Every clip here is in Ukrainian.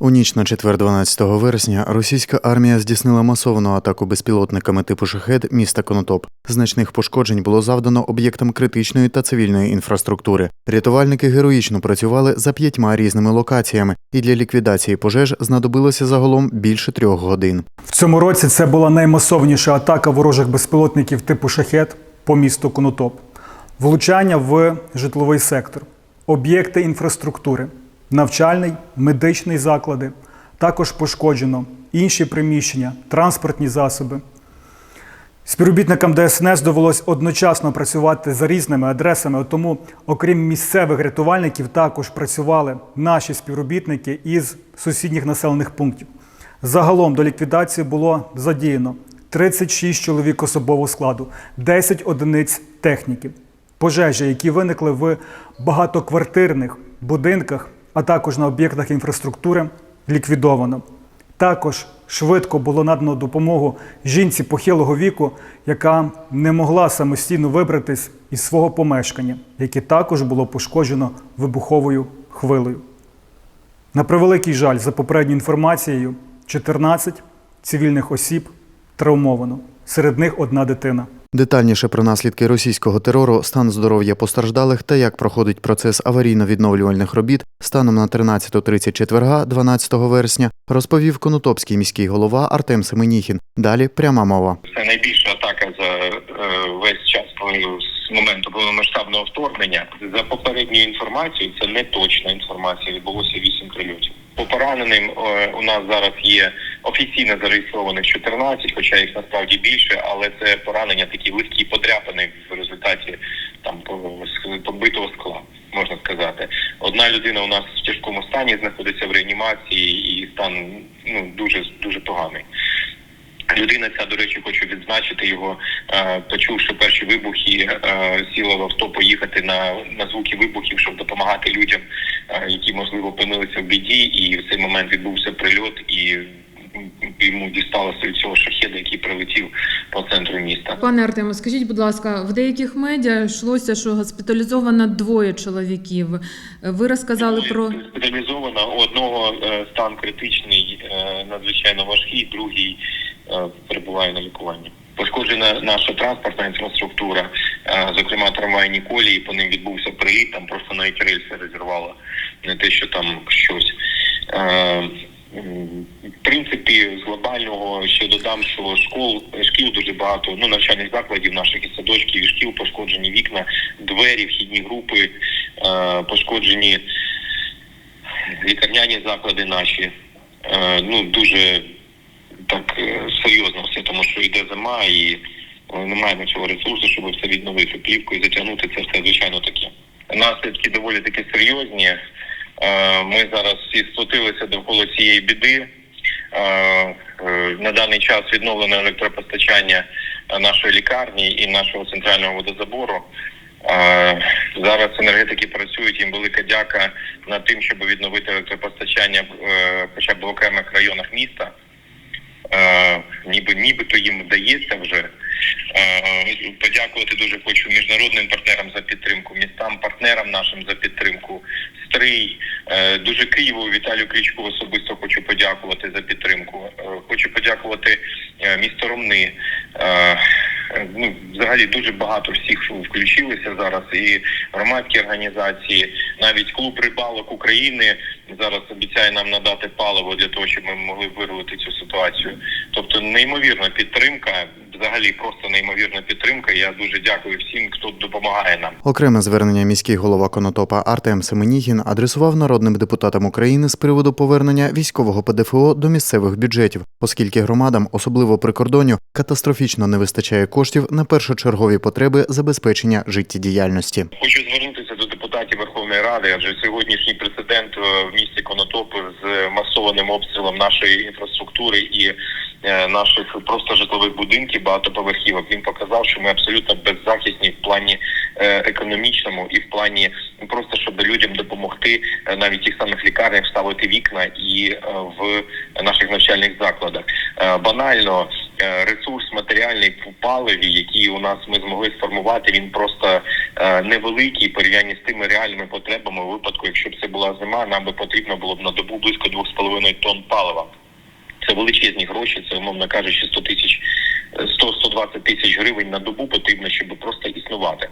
У ніч на четвер 12 вересня російська армія здійснила масовану атаку безпілотниками типу шахед міста Конотоп. Значних пошкоджень було завдано об'єктам критичної та цивільної інфраструктури. Рятувальники героїчно працювали за п'ятьма різними локаціями, і для ліквідації пожеж знадобилося загалом більше трьох годин. В цьому році це була наймасовніша атака ворожих безпілотників типу шахет по місту Конотоп. Влучання в житловий сектор, об'єкти інфраструктури, навчальний, медичний заклади. Також пошкоджено інші приміщення, транспортні засоби. Співробітникам ДСНС довелось одночасно працювати за різними адресами, тому, окрім місцевих рятувальників, також працювали наші співробітники із сусідніх населених пунктів. Загалом до ліквідації було задіяно 36 чоловік особового складу, 10 одиниць техніки. Пожежі, які виникли в багатоквартирних будинках, а також на об'єктах інфраструктури, ліквідовано. Також швидко було надано допомогу жінці похилого віку, яка не могла самостійно вибратись із свого помешкання, яке також було пошкоджено вибуховою хвилею. На превеликий жаль, за попередньою інформацією, 14 цивільних осіб травмовано. Серед них одна дитина. Детальніше про наслідки російського терору, стан здоров'я постраждалих та як проходить процес аварійно-відновлювальних робіт станом на 13.30 четверга, 12 вересня, розповів конотопський міський голова Артем Семеніхін. Далі пряма мова. Це найбільша атака за е, весь час моменту повномасштабного вторгнення. За попередньою інформацією, це не точна інформація. Відбулося 8 прильотів. По пораненим е, у нас зараз є офіційно зареєстрованих 14, хоча їх насправді більше, але це поранення такі легкі подряпини в результаті там побитого скла. Можна сказати, одна людина у нас в тяжкому стані знаходиться в реанімації, і стан ну дуже дуже поганий. Людина ця, до речі, хочу відзначити його, е, почувши перші вибухи, е, сіла в авто поїхати на, на звуки вибухів, щоб допомагати людям, е, які можливо опинилися в біді, і в цей момент відбувся прильот, і йому дісталося від цього шахеда, який прилетів по центру міста. Пане Артему, скажіть, будь ласка, в деяких медіа йшлося, що госпіталізовано двоє чоловіків. Ви розказали про Госпіталізовано у одного стан критичний, надзвичайно важкий, другий перебуває на лікуванні. Пошкоджена наша транспортна інфраструктура, е, зокрема трамвайні колії, по ним відбувся приліт, там просто навіть рельси розірвало, не те, що там щось. Е, В принципі, з глобального ще додам, що школ шкіл дуже багато, ну навчальних закладів наших і садочків, і шкіл пошкоджені вікна, двері, вхідні групи, е, пошкоджені лікарняні заклади наші. Е, ну дуже так е, серйозно все, тому що йде зима і е, не маємо ресурсу, щоб все відновити плівкою, затягнути це все звичайно таке. Наслідки доволі таки серйозні. Е, Ми зараз всі сплотилися довкола цієї біди. На даний час відновлено електропостачання нашої лікарні і нашого центрального водозабору. Зараз енергетики працюють, їм велика дяка над тим, щоб відновити електропостачання хоча б в окремих районах міста. Е, ніби нібито їм вдається вже. Е, подякувати дуже хочу міжнародним партнерам за підтримку, містам, партнерам нашим за підтримку. Стрий, е, дуже Києву Віталію Крічку особисто хочу подякувати за підтримку. Хочу подякувати місто Ромни. Е, Ну, взагалі дуже багато всіх включилися зараз, і громадські організації, навіть клуб рибалок України зараз обіцяє нам надати паливо для того, щоб ми могли вирвати цю ситуацію. Тобто неймовірна підтримка, взагалі просто неймовірна підтримка. Я дуже дякую всім, хто допомагає нам. Окреме звернення міський голова Конотопа Артем Семенігін адресував народним депутатам України з приводу повернення військового ПДФО до місцевих бюджетів, оскільки громадам, особливо прикордонню, катастрофічно не вистачає коштів на першочергові потреби забезпечення життєдіяльності. Хочу звернутися до депутатів Верховної Ради, адже сьогоднішній прецедент е, в місті Конотоп з масованим обстрілом нашої інфраструктури і наших просто житлових будинків багатоповерхівок. Він показав, що ми абсолютно беззахисні в плані е, економічному і в плані просто щоб людям допомогти е, навіть тих самих лікарнях вставити вікна і е, в наших навчальних закладах. Е, Банально е, ресурс матеріальний в паливі, який у нас ми змогли сформувати, він просто е, невеликий порівнянні з тими реальними потребами. У випадку, якщо б це була зима, нам би потрібно було б на добу близько 2,5 тонн палива. Це величезні гроші, це умовно кажучи, 100 тисяч 100-120 тисяч гривень на добу потрібно, щоб просто існувати.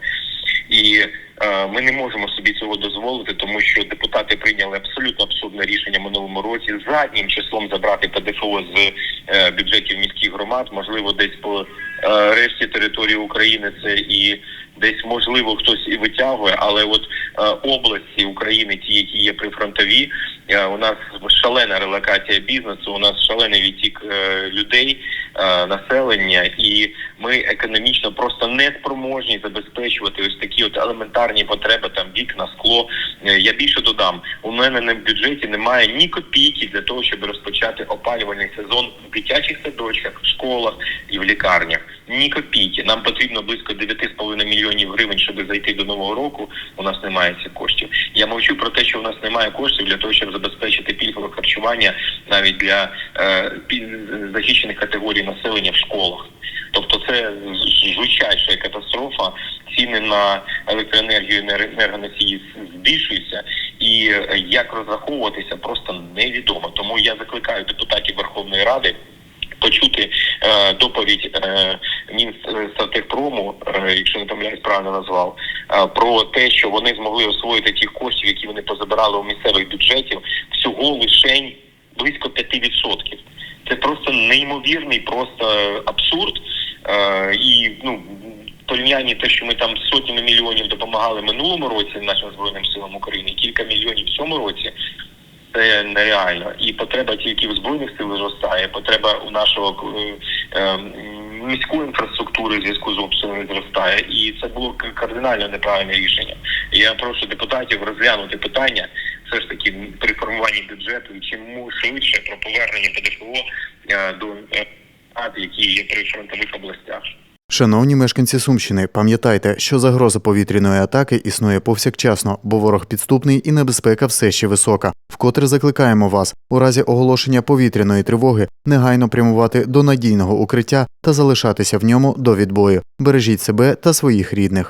І е, ми не можемо собі цього дозволити, тому що депутати прийняли абсолютно абсурдне рішення минулому році заднім числом забрати ПДФО з е, бюджетів міських громад, можливо, десь по решті території України це і десь можливо хтось і витягує, але от е, області України, ті, які є прифронтові, е, у нас шалена релокація бізнесу, у нас шалений відтік е, людей, е, населення, і ми економічно просто не спроможні забезпечувати ось такі от елементарні потреби, там вікна, скло. Е, Я більше додам, у мене на бюджеті немає ні копійки для того, щоб розпочати опалювальний сезон в дитячих садочках, в школах і в лікарнях. Ні копійки. Нам потрібно близько 9,5 мільйонів гривень, щоб зайти до нового року. У нас немає цих коштів. Я мовчу про те, що у нас немає коштів для того, щоб забезпечити пільгове харчування навіть для е, захищених категорій населення в школах. Тобто це звичайша катастрофа. Ціни на електроенергію енер- енергоносії збільшуються, і як розраховуватися просто невідомо. Тому я закликаю депутатів Верховної Ради почути е, доповідь е, Мінстратегпрому, е, якщо не помиляюсь, правильно назвав, е, про те, що вони змогли освоїти тих коштів, які вони позабирали у місцевих бюджетів, всього лишень близько 5%. Це просто неймовірний, просто абсурд. Е, і ну порівнянні те, що ми там сотнями мільйонів допомагали минулому році нашим збройним силам України, кілька мільйонів в цьому році. Це нереально, і потреба тільки в збройних сил зростає. Потреба у нашого е, міської інфраструктури в зв'язку з обстрілами зростає, і це було кардинально неправильне рішення. Я прошу депутатів розглянути питання все ж таки при формуванні бюджету і чим швидше про повернення ПДФО е, до е, які є при фронтових областях. Шановні мешканці Сумщини, пам'ятайте, що загроза повітряної атаки існує повсякчасно, бо ворог підступний і небезпека все ще висока. Вкотре закликаємо вас у разі оголошення повітряної тривоги негайно прямувати до надійного укриття та залишатися в ньому до відбою. Бережіть себе та своїх рідних.